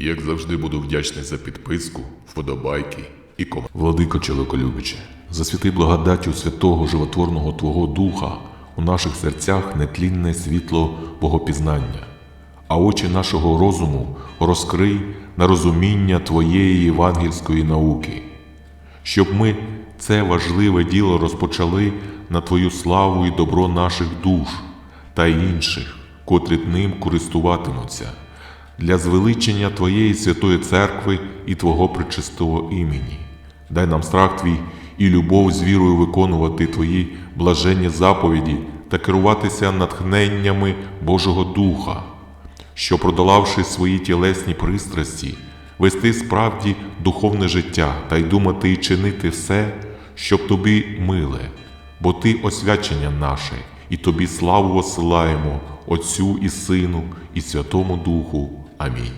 Як завжди буду вдячний за підписку, вподобайки і коментарі. Владико чоловіколюбиче, засвіти благодаттю святого животворного Твого Духа у наших серцях нетлінне світло Богопізнання, а очі нашого розуму розкрий на розуміння Твоєї євангельської науки, щоб ми це важливе діло розпочали на Твою славу і добро наших душ та інших, котрі ним користуватимуться, для звеличення Твоєї святої церкви і Твого пречистого імені. Дай нам страх Твій і любов з вірою виконувати Твої блаженні заповіді та керуватися натхненнями Божого Духа, що, продолавши свої тілесні пристрасті, вести справді духовне життя та й думати і чинити все, щоб тобі миле, бо ти освячення наше, і тобі славу осилаємо Отцю і Сину, і Святому Духу. I mean,